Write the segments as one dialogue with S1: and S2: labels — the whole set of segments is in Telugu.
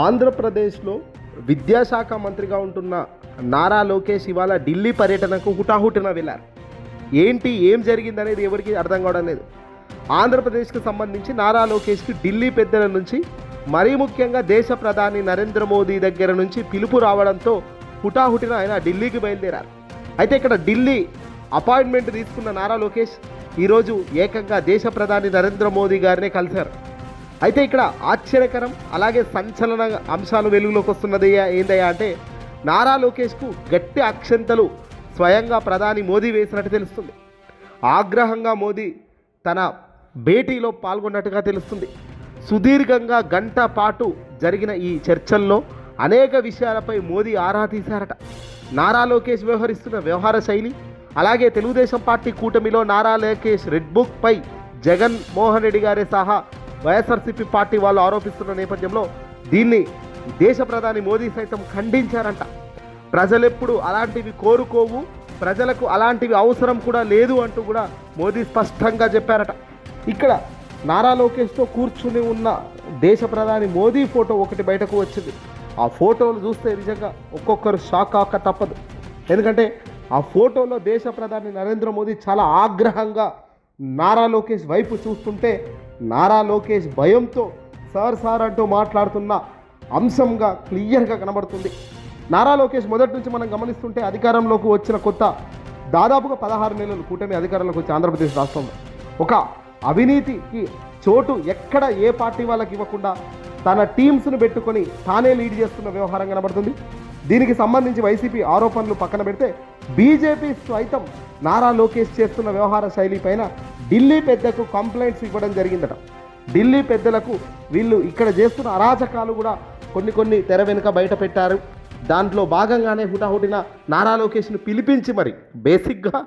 S1: ఆంధ్రప్రదేశ్లో విద్యాశాఖ మంత్రిగా ఉంటున్న నారా లోకేష్ ఇవాళ ఢిల్లీ పర్యటనకు హుటాహుటిన వెళ్ళారు. ఏంటి ఏం జరిగిందనేది ఎవరికి అర్థం కావడం లేదు. ఆంధ్రప్రదేశ్కి సంబంధించి నారా లోకేష్కి ఢిల్లీ పెద్దల నుంచి మరీ ముఖ్యంగా దేశ ప్రధాని నరేంద్ర మోదీ దగ్గర నుంచి పిలుపు రావడంతో హుటాహుటిన ఆయన ఢిల్లీకి బయలుదేరారు. అయితే ఇక్కడ ఢిల్లీ అపాయింట్మెంట్ తీసుకున్న నారా లోకేష్ ఈరోజు ఏకంగా దేశ ప్రధాని నరేంద్ర మోదీ గారినే కలిశారు. అయితే ఇక్కడ ఆశ్చర్యకరం అలాగే సంచలన అంశాలు వెలుగులోకి వస్తున్నది ఏందయ్యా అంటే నారా లోకేష్కు గట్టి అక్షంతలు స్వయంగా ప్రధాని మోదీ వేసినట్టు తెలుస్తుంది. ఆగ్రహంగా మోదీ తన భేటీలో పాల్గొన్నట్టుగా తెలుస్తుంది. సుదీర్ఘంగా గంట పాటు జరిగిన ఈ చర్చల్లో అనేక విషయాలపై మోదీ ఆరా తీశారట. నారా లోకేష్ వ్యవహరిస్తున్న వ్యవహార శైలి అలాగే తెలుగుదేశం పార్టీ కూటమిలో నారా లోకేష్ రెడ్ బుక్ పై జగన్ మోహన్ రెడ్డి గారే సహా వైఎస్ఆర్సీపీ పార్టీ వాళ్ళు ఆరోపిస్తున్న నేపథ్యంలో దీన్ని దేశ ప్రధాని మోదీ సైతం ఖండించారంట. ప్రజలెప్పుడు అలాంటివి కోరుకోవు ప్రజలకు అలాంటివి అవసరం కూడా లేదు అంటూ కూడా మోదీ స్పష్టంగా చెప్పారట. ఇక్కడ నారా లోకేష్తో కూర్చుని ఉన్న దేశ ప్రధాని మోదీ ఫోటో ఒకటి బయటకు వచ్చింది. ఆ ఫోటోలు చూస్తే నిజంగా ఒక్కొక్కరు షాక్ అక్క తప్పదు. ఎందుకంటే ఆ ఫోటోలో దేశ ప్రధాని నరేంద్ర మోదీ చాలా ఆగ్రహంగా నారా లోకేష్ వైపు చూస్తుంటే నారా లోకేష్ భయంతో సార్ సార్ అంటూ మాట్లాడుతున్న అంశంగా క్లియర్గా కనబడుతుంది. నారా లోకేష్ మొదటి నుంచి మనం గమనిస్తుంటే అధికారంలోకి వచ్చిన కొత్త దాదాపుగా పదహారు నెలలు కూటమి అధికారంలోకి వచ్చి ఆంధ్రప్రదేశ్ రాష్ట్రంలో. ఒక అవినీతికి చోటు ఎక్కడ ఏ పార్టీ వాళ్ళకి ఇవ్వకుండా తన టీమ్స్ను పెట్టుకొని తానే లీడ్ చేస్తున్న వ్యవహారం కనబడుతుంది. దీనికి సంబంధించి వైసీపీ ఆరోపణలు పక్కన పెడితే బీజేపీ సైతం నారా లోకేష్ చేస్తున్న వ్యవహార శైలి పైన ఢిల్లీ పెద్దకు కంప్లైంట్స్ ఇవ్వడం జరిగిందట. ఢిల్లీ పెద్దలకు వీళ్ళు ఇక్కడ చేస్తున్న అరాచకాలు కూడా కొన్ని కొన్ని తెర వెనుక బయట పెట్టారు. దాంట్లో భాగంగానే హుటాహుటిన నారా లోకేష్ను పిలిపించి మరి బేసిక్గా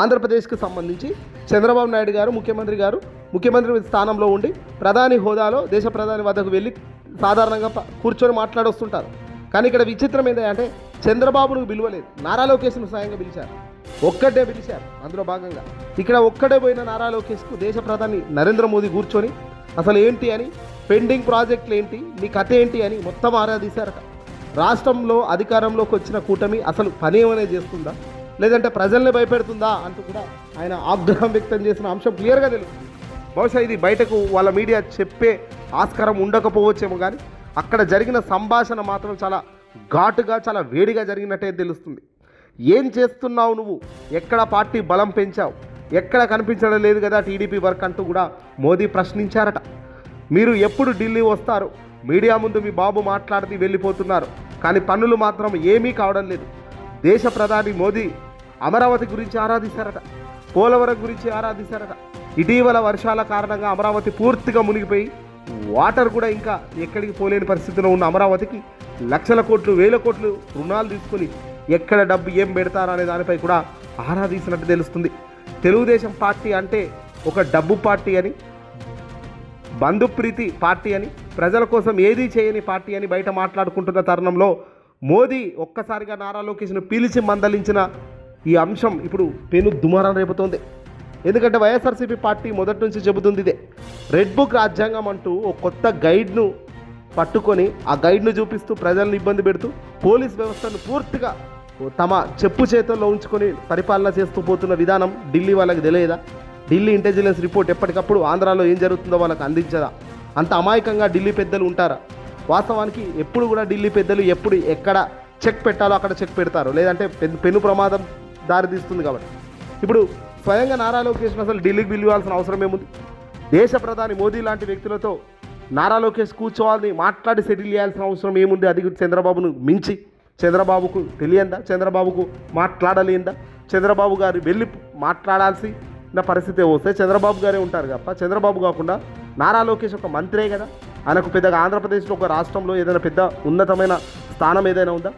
S1: ఆంధ్రప్రదేశ్కి సంబంధించి చంద్రబాబు నాయుడు గారు ముఖ్యమంత్రి గారు ముఖ్యమంత్రి స్థానంలో ఉండి ప్రధాని హోదాలో దేశ ప్రధాని వద్దకు వెళ్ళి సాధారణంగా కూర్చొని మాట్లాడొస్తుంటారు. కానీ ఇక్కడ విచిత్రం ఏంటంటే చంద్రబాబును పిలువలేదు. నారా లోకేష్ను స్వయంగా పిలిచారు. ఒక్కటే పిలిచారు అందులో భాగంగా. ఇక్కడ ఒక్కడే పోయిన నారా లోకేష్కు దేశ ప్రధాని నరేంద్ర మోదీ కూర్చొని అసలు ఏంటి అని పెండింగ్ ప్రాజెక్టులు ఏంటి నీ కథ ఏంటి అని మొత్తం ఆరాధిశారట రాష్ట్రంలో అధికారంలోకి వచ్చిన కూటమి అసలు పని ఏమైనా చేస్తుందా? లేదంటే ప్రజల్ని భయపెడుతుందా అంటూ కూడా ఆయన ఆగ్రహం వ్యక్తం చేసిన అంశం క్లియర్గా తెలుస్తుంది. బహుశా ఇది బయటకు వాళ్ళ మీడియా చెప్పే ఆస్కారం ఉండకపోవచ్చేమో కానీ అక్కడ జరిగిన సంభాషణ మాత్రం చాలా ఘాటుగా చాలా వేడిగా జరిగినట్టే తెలుస్తుంది. ఏం చేస్తున్నావు నువ్వు? ఎక్కడ పార్టీ బలం పెంచావు? ఎక్కడ కనిపించడం లేదు కదా టీడీపీ వర్క్ అంటూ కూడా మోదీ ప్రశ్నించారట. మీరు ఎప్పుడు ఢిల్లీ వస్తారు? మీడియా ముందు మీ బాబు మాట్లాడుతూ వెళ్ళిపోతున్నారు. కానీ పనులు మాత్రం ఏమీ కావడం లేదు. దేశ ప్రధాని మోదీ అమరావతి గురించి ఆరాధిస్తారట. పోలవరం గురించి ఆరాధిస్తారట. ఇటీవల వర్షాల కారణంగా అమరావతి పూర్తిగా మునిగిపోయి వాటర్ కూడా ఇంకా ఎక్కడికి పోలేని పరిస్థితిలో ఉన్న అమరావతికి లక్షల కోట్లు వేల కోట్లు రుణాలు తీసుకొని ఎక్కడ డబ్బు ఏం పెడతారా అనే దానిపై కూడా ఆరాధిస్తున్నట్టు తెలుస్తుంది. తెలుగుదేశం పార్టీ అంటే ఒక డబ్బు పార్టీ అని బంధుప్రీతి పార్టీ అని ప్రజల కోసం ఏదీ చేయని పార్టీ అని బయట మాట్లాడుకుంటున్న తరుణంలో మోదీ ఒక్కసారిగా నారా లోకేష్ను పీల్చి మందలించిన ఈ అంశం ఇప్పుడు పెను దుమారం రేపుతోంది. ఎందుకంటే వైఎస్ఆర్సీపీ పార్టీ మొదటి నుంచి చెబుతుంది ఇదే. రెడ్ బుక్ రాజ్యాంగం అంటూ ఒక కొత్త గైడ్ను పట్టుకొని ఆ గైడ్ను చూపిస్తూ ప్రజలను ఇబ్బంది పెడుతూ పోలీస్ వ్యవస్థను పూర్తిగా తమ చెప్పు చేతుల్లో ఉంచుకొని పరిపాలన చేస్తూ పోతున్న విధానం ఢిల్లీ వాళ్ళకి తెలియదా? ఢిల్లీ ఇంటెలిజెన్స్ రిపోర్ట్ ఎప్పటికప్పుడు ఆంధ్రాలో ఏం జరుగుతుందో వాళ్ళకి అందించదా? అంత అమాయకంగా ఢిల్లీ పెద్దలు ఉంటారా? వాస్తవానికి ఎప్పుడు కూడా ఢిల్లీ పెద్దలు ఎప్పుడు ఎక్కడ చెక్ పెట్టాలో అక్కడ చెక్ పెడతారు. లేదంటే పెను- పెను ప్రమాదం దారితీస్తుంది కాబట్టి. ఇప్పుడు స్వయంగా నారా లోకేష్ అసలు ఢిల్లీకి పిలవాల్సిన అవసరం ఏముంది? దేశ ప్రధాని మోదీ లాంటి వ్యక్తులతో నారా లోకేష్ కూర్చోవాలని మాట్లాడి సెటిల్ చేయాల్సిన అవసరం ఏముంది? అది చంద్రబాబును మించి. చంద్రబాబుకు తెలియందా? చంద్రబాబుకు మాట్లాడలేందా? చంద్రబాబు గారు వెళ్ళి మాట్లాడాల్సిన పరిస్థితి వస్తే చంద్రబాబు గారే ఉంటారు తప్ప చంద్రబాబు కాకుండా నారా లోకేష్ ఒక మంత్రే కదా? ఆయనకు పెద్దగా ఆంధ్రప్రదేశ్లో ఒక రాష్ట్రంలో ఏదైనా పెద్ద ఉన్నతమైన స్థానం ఏదైనా ఉందా?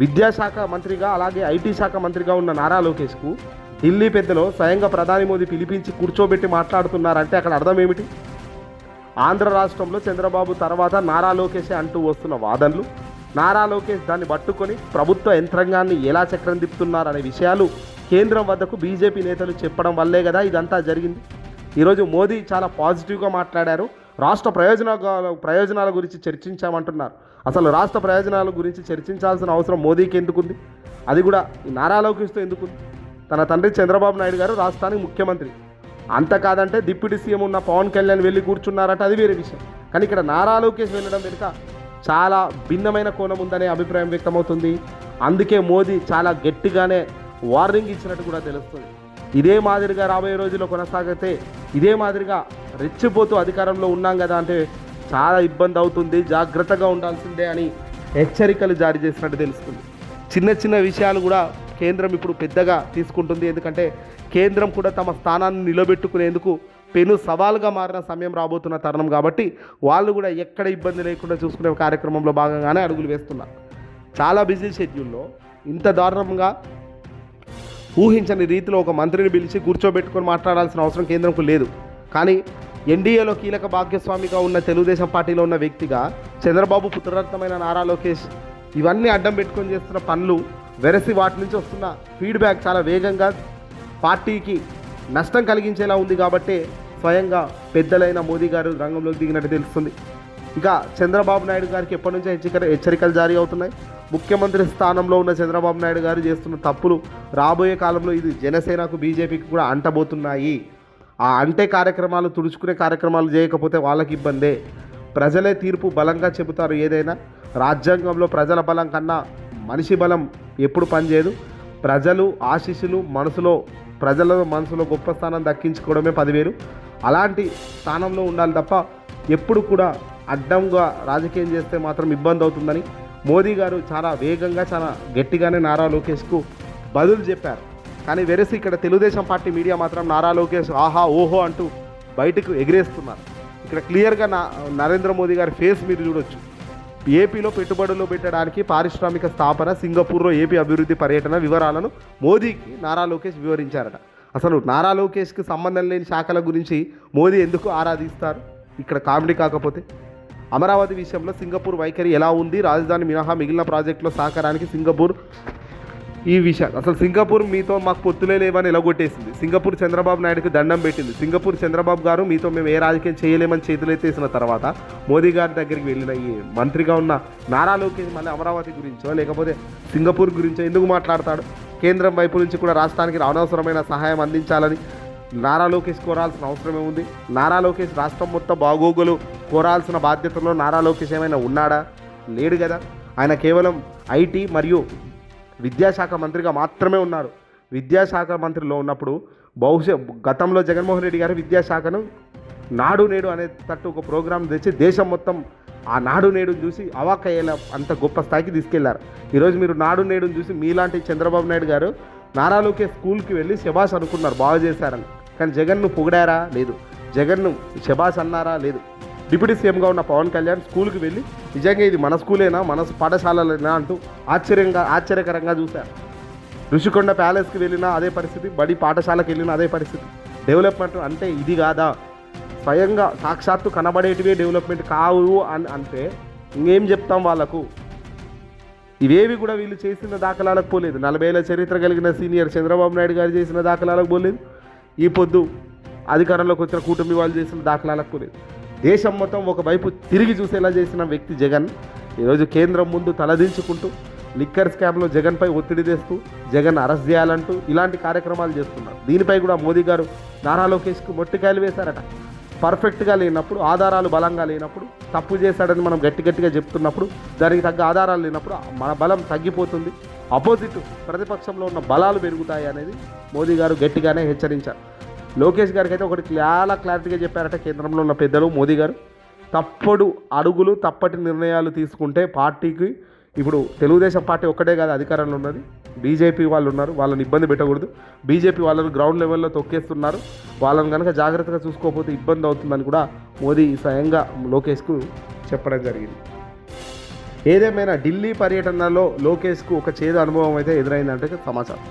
S1: విద్యాశాఖ మంత్రిగా అలాగే ఐటీ శాఖ మంత్రిగా ఉన్న నారా లోకేష్కు ఢిల్లీ పెద్దలో స్వయంగా ప్రధాని మోదీ పిలిపించి కూర్చోబెట్టి మాట్లాడుతున్నారంటే అక్కడ అర్థం ఏమిటి? ఆంధ్ర రాష్ట్రంలో చంద్రబాబు తర్వాత నారా లోకేషే అంటూ వస్తున్న వాదనలు నారా లోకేష్ దాన్ని పట్టుకొని ప్రభుత్వ యంత్రాంగాన్ని ఎలా చక్రం తిప్పుతున్నారనే విషయాలు కేంద్రం వద్దకు బీజేపీ నేతలు చెప్పడం వల్లే కదా ఇదంతా జరిగింది. ఈరోజు మోదీ చాలా పాజిటివ్గా మాట్లాడారు. రాష్ట్ర ప్రయోజన ప్రయోజనాల గురించి చర్చించామంటున్నారు. అసలు రాష్ట్ర ప్రయోజనాల గురించి చర్చించాల్సిన అవసరం మోదీకి ఎందుకుంది? అది కూడా నారా లోకేష్తో ఎందుకుంది? తన తండ్రి చంద్రబాబు నాయుడు గారు రాష్ట్రానికి ముఖ్యమంత్రి. అంత కాదంటే డిప్యూటీ సీఎం ఉన్న పవన్ కళ్యాణ్ వెళ్ళి కూర్చున్నారట అది వేరే విషయం. కానీ ఇక్కడ నారా లోకేష్ వెళ్ళడం వెనుక చాలా భిన్నమైన కోణం ఉందనే అభిప్రాయం వ్యక్తమవుతుంది. అందుకే మోదీ చాలా గట్టిగానే వార్నింగ్ ఇచ్చినట్టు కూడా తెలుస్తుంది. ఇదే మాదిరిగా రాబోయే రోజుల్లో కొనసాగితే ఇదే మాదిరిగా రెచ్చిపోతూ అధికారంలో ఉన్నాం కదా అంటే చాలా ఇబ్బంది అవుతుంది జాగ్రత్తగా ఉండాల్సిందే అని హెచ్చరికలు జారీ చేసినట్టు తెలుస్తుంది. చిన్న చిన్న విషయాలు కూడా కేంద్రం ఇప్పుడు పెద్దగా తీసుకుంటుంది. ఎందుకంటే కేంద్రం కూడా తమ స్థానాన్ని నిలబెట్టుకునేందుకు పెను సవాలుగా మారిన సమయం రాబోతున్న తరుణం కాబట్టి వాళ్ళు కూడా ఎక్కడ ఇబ్బంది లేకుండా చూసుకునే కార్యక్రమంలో భాగంగానే అడుగులు వేస్తున్నారు. చాలా బిజీ షెడ్యూల్లో ఇంత దారుణంగా ఊహించని రీతిలో ఒక మంత్రిని పిలిచి కూర్చోబెట్టుకొని మాట్లాడాల్సిన అవసరం కేంద్రంకు లేదు. కానీ ఎన్డీఏలో కీలక భాగ్యస్వామిగా ఉన్న తెలుగుదేశం పార్టీలో ఉన్న వ్యక్తిగా చంద్రబాబు పుత్రరత్నమైన నారా లోకేష్ ఇవన్నీ అడ్డం పెట్టుకొని చేస్తున్న పనులు వెరసి వాటి నుంచి వస్తున్న ఫీడ్బ్యాక్ చాలా వేగంగా పార్టీకి నష్టం కలిగించేలా ఉంది కాబట్టే స్వయంగా పెద్దలైన మోదీ గారు రంగంలోకి దిగినట్టు తెలుస్తుంది. ఇక చంద్రబాబు నాయుడు గారికి ఎప్పటి నుంచో హెచ్చరిక హెచ్చరికలు జారీ అవుతున్నాయి. ముఖ్యమంత్రి స్థానంలో ఉన్న చంద్రబాబు నాయుడు గారు చేస్తున్న తప్పులు రాబోయే కాలంలో ఇది జనసేనకు బీజేపీకి కూడా అంటబోతున్నాయి. ఆ అంటే కార్యక్రమాలు తుడుచుకునే కార్యక్రమాలు చేయకపోతే వాళ్ళకి ఇబ్బందే. ప్రజలే తీర్పు బలంగా చెబుతారు ఏదైనా. రాజ్యాంగంలో ప్రజల బలం కన్నా మనిషి బలం ఎప్పుడు పనిచేయదు ప్రజలు ఆశీస్సులు మనసులో ప్రజల మనసులో గొప్ప స్థానం దక్కించుకోవడమే పదివేలు. అలాంటి స్థానంలో ఉండాలి తప్ప ఎప్పుడు కూడా అడ్డంగా రాజకీయం చేస్తే మాత్రం ఇబ్బంది అవుతుందని మోదీ గారు చాలా వేగంగా చాలా గట్టిగానే నారా లోకేష్కు బదులు చెప్పారు. కానీ వెరసి ఇక్కడ తెలుగుదేశం పార్టీ మీడియా మాత్రం నారా లోకేష్ ఆహా ఓహో అంటూ బయటకు ఎగిరేస్తున్నారు. ఇక్కడ క్లియర్గా నా నరేంద్ర మోదీ గారి ఫేస్ మీరు చూడొచ్చు. ఏపీలో పెట్టుబడులు పెట్టడానికి పారిశ్రామిక స్థాపన సింగపూర్లో ఏపీ అభివృద్ధి పర్యటన వివరాలను మోదీకి నారా లోకేష్ వివరించారట. అసలు నారా లోకేష్కి సంబంధం లేని శాఖల గురించి మోదీ ఎందుకు ఆరాధిస్తారు? ఇక్కడ కామెడీ కాకపోతే. అమరావతి విషయంలో సింగపూర్ వైఖరి ఎలా ఉంది? రాజధాని మినహా మిగిలిన ప్రాజెక్టులో సహకారానికి సింగపూర్ ఈ విషయాలు అసలు సింగపూర్ మీతో మాకు పొత్తులే లేవని ఎలగొట్టేసింది సింగపూర్ చంద్రబాబు నాయుడుకి దండం పెట్టింది. సింగపూర్ చంద్రబాబు గారు మీతో మేము ఏ రాజకీయం చేయలేమని చేతులెత్తేసిన తర్వాత మోదీ గారి దగ్గరికి వెళ్ళిన ఈ మంత్రిగా ఉన్న నారా లోకేష్ మళ్ళీ అమరావతి గురించో లేకపోతే సింగపూర్ గురించో ఎందుకు మాట్లాడతాడు? కేంద్రం వైపు నుంచి కూడా రాష్ట్రానికి అనవసరమైన సహాయం అందించాలని నారా లోకేష్ కోరాల్సిన అవసరమే ఉంది. నారా లోకేష్ రాష్ట్రం మొత్తం బాగోగులు కోరాల్సిన బాధ్యతలో నారా లోకేష్ ఏమైనా ఉన్నాడా? లేడు కదా. ఆయన కేవలం ఐటీ మరియు విద్యాశాఖ మంత్రిగా మాత్రమే ఉన్నారు. విద్యాశాఖ మంత్రిలో ఉన్నప్పుడు బహుశా గతంలో జగన్మోహన్ రెడ్డి గారు విద్యాశాఖను నాడు నేడు అనే తట్టు ఒక ప్రోగ్రాం తెచ్చి దేశం మొత్తం ఆ నాడు నేడుని చూసి అవాకయ్యేలా అంత గొప్ప స్థాయికి తీసుకెళ్ళారు. ఈరోజు మీరు నాడు నేడుని చూసి మీలాంటి చంద్రబాబు నాయుడు గారు నారాలోకే స్కూల్కి వెళ్ళి శబాష్ అనుకున్నారు బాగా చేశారని. కానీ జగన్ను పొగిడారా? లేదు. జగన్ను శబాష్ అన్నారా? లేదు. డిప్యూటీ సీఎంగా ఉన్న పవన్ కళ్యాణ్ స్కూల్కి వెళ్ళి నిజంగా ఇది మన స్కూలేనా? మన పాఠశాలలేనా? అంటూ ఆశ్చర్యంగా ఆశ్చర్యకరంగా చూశారు. ఋషికొండ ప్యాలెస్కి వెళ్ళినా అదే పరిస్థితి బడి పాఠశాలకు వెళ్ళినా అదే పరిస్థితి. డెవలప్మెంట్ అంటే ఇది కాదా? స్వయంగా సాక్షాత్తు కనబడేటివే డెవలప్మెంట్ కావు అని అంటే ఇంకేం చెప్తాం వాళ్ళకు? ఇవేవి కూడా వీళ్ళు చేసిన దాఖలాలకు పోలేదు. నలభై ఏళ్ళ చరిత్ర కలిగిన సీనియర్ చంద్రబాబు నాయుడు గారు చేసిన దాఖలాలకు పోలేదు. ఈ పొద్దు అధికారంలోకి వచ్చిన కూటమి వాళ్ళు చేసిన దాఖలాలకు పోలేదు. దేశం మొత్తం ఒకవైపు తిరిగి చూసేలా చేసిన వ్యక్తి జగన్. ఈరోజు కేంద్రం ముందు తలదించుకుంటూ లిక్కర్ స్కామ్లో జగన్పై ఒత్తిడి తెస్తూ జగన్ అరెస్ట్ చేయాలంటూ ఇలాంటి కార్యక్రమాలు చేస్తున్నారు. దీనిపై కూడా మోదీ గారు నారా లోకేష్కు మొట్టికాయలు వేశారట. పర్ఫెక్ట్గా లేనప్పుడు ఆధారాలు బలంగా లేనప్పుడు తప్పు చేశాడని మనం గట్టి గట్టిగా చెప్తున్నప్పుడు దానికి తగ్గ ఆధారాలు లేనప్పుడు మన బలం తగ్గిపోతుంది. అపోజిట్ ప్రతిపక్షంలో ఉన్న బలాలు పెరుగుతాయి అనేది మోదీ గారు గట్టిగానే హెచ్చరించారు. లోకేష్ గారికి అయితే ఒకటి చాలా క్లారిటీగా చెప్పారట కేంద్రంలో ఉన్న పెద్దలు మోదీ గారు. తప్పుడు అడుగులు తప్పటి నిర్ణయాలు తీసుకుంటే పార్టీకి ఇప్పుడు తెలుగుదేశం పార్టీ ఒక్కటే కాదు అధికారంలో ఉన్నది. బీజేపీ వాళ్ళు ఉన్నారు వాళ్ళని ఇబ్బంది పెట్టకూడదు. బీజేపీ వాళ్ళని గ్రౌండ్ లెవెల్లో తొక్కేస్తున్నారు. వాళ్ళని కనుక జాగ్రత్తగా చూసుకోకపోతే ఇబ్బంది అవుతుందని కూడా మోదీ స్వయంగా లోకేష్కు చెప్పడం జరిగింది. ఏదేమైనా ఢిల్లీ పర్యటనలో లోకేష్కు ఒక చేదు అనుభవం అయితే ఎదురైందంటే సమాచారం.